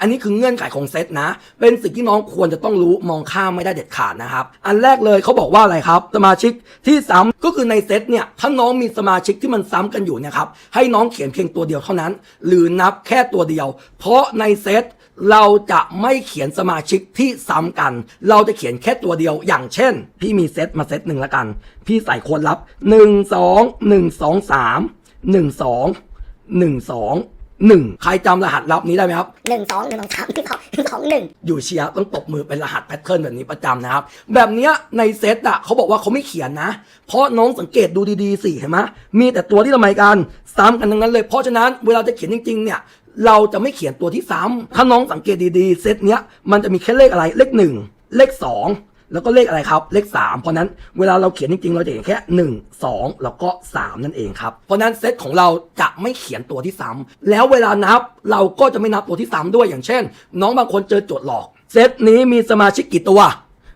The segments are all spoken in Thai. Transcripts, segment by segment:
อันนี้คือเงื่อนไขของเซตนะ เป็นสิ่งที่น้องควรจะต้องรู้มองข้ามไม่ได้เด็ดขาดนะครับ อันแรกเลยเขาบอกว่าอะไรครับ สมาชิกที่ซ้ำก็คือในเซตเนี่ย ถ้าน้องมีสมาชิกที่มันซ้ำกันอยู่นะครับ ให้น้องเขียนเพียงตัวเดียวเท่านั้น หรือนับแค่ตัวเดียว เพราะในเซตเราจะไม่เขียนสมาชิกที่ซ้ำกัน เราจะเขียนแค่ตัวเดียว อย่างเช่น พี่มีเซตมาเซตหนึ่งละกัน พี่ใส่โคนลับ 1 2 1 2 3 1 2 1 2 1ใครจำรหัสลับนี้ได้ไหมครับ หนึ่งสองหนึ่งสองสามหนึ่งสองหนึ่งสองหนึ่งอยู่เชียร์ต้องตบมือเป็นรหัสแพทเทิร์นแบบนี้ประจำนะครับ แบบเนี้ยในเซตอะเขาบอกว่าเขาไม่เขียนนะ เพราะน้องสังเกตดูดีๆสิเห็นไหมมีแต่ตัวที่ทำไมกันซ้ำกันทั้งนั้นเลย เพราะฉะนั้นเวลาจะเขียนจริงๆเนี่ยเราจะไม่เขียนตัวที่ซ้ำถ้าน้องสังเกตดีๆ เซตเนี้ยมันจะมีแค่เลขอะไรเลขหนึ่งเลขสอง แล้วก็เลขอะไรครับ เลข 3 เพราะนั้นเวลาเราเขียนจริงๆ เราจะเห็นแค่ 1 2 แล้วก็ 3 นั่นเองครับ เพราะนั้นเซตของเราจะไม่เขียนตัวที่ซ้ำแล้วเวลานับเราก็จะไม่นับตัวที่ซ้ำด้วยอย่างเช่น น้องบางคนเจอโจทย์หลอก เซตนี้มีสมาชิกกี่ตัว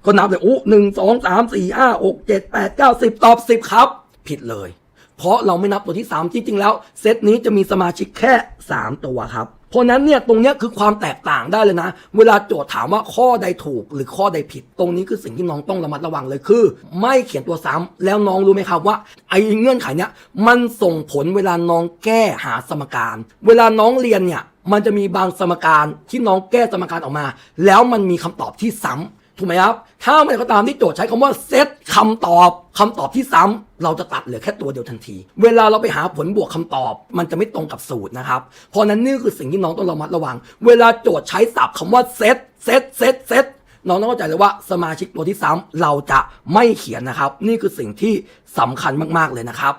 ก็นับเลยอู้หนึ่งสองสามสี่ห้าหกเจ็ดแปดเก้าสิบตอบสิบครับ ผิดเลย เพราะเราไม่นับตัวที่ 3 จริง ๆ แล้ว เซตนี้จะมีสมาชิกแค่ 3 ตัวครับ เพราะนั้นเนี่ยตรงนี้คือความแตกต่างได้เลยนะ เวลาโจทย์ถามว่าข้อใดถูกหรือข้อใดผิด ตรงนี้คือสิ่งที่น้องต้องระมัดระวังเลยคือ ไม่เขียนตัวซ้ำแล้วน้องรู้ไหมครับว่าไอ้เงื่อนไขเนี้ยมันส่งผลเวลาน้องแก้หาสมการ เวลาน้องเรียนเนี่ยมันจะมีบางสมการที่น้องแก้สมการออกมา แล้วมันมีคำตอบที่ซ้ำ ถูกไหมครับ ถ้าเมื่อไหร่ก็ตามที่โจทย์ใช้คำว่าเซตคำตอบคำตอบที่ซ้ำเราจะตัดเหลือแค่ตัวเดียวทันที เวลาเราไปหาผลบวกคำตอบ มันจะไม่ตรงกับสูตรนะครับ เพราะนั้นนี่คือสิ่งที่น้องต้องระมัดระวัง เวลาโจทย์ใช้ศัพท์คำว่าเซตเซตเซตเซตน้องต้องเข้าใจเลยว่าสมาชิกตัวที่ซ้ำเราจะไม่เขียนนะครับ นี่คือสิ่งที่สำคัญมากๆเลยนะครับ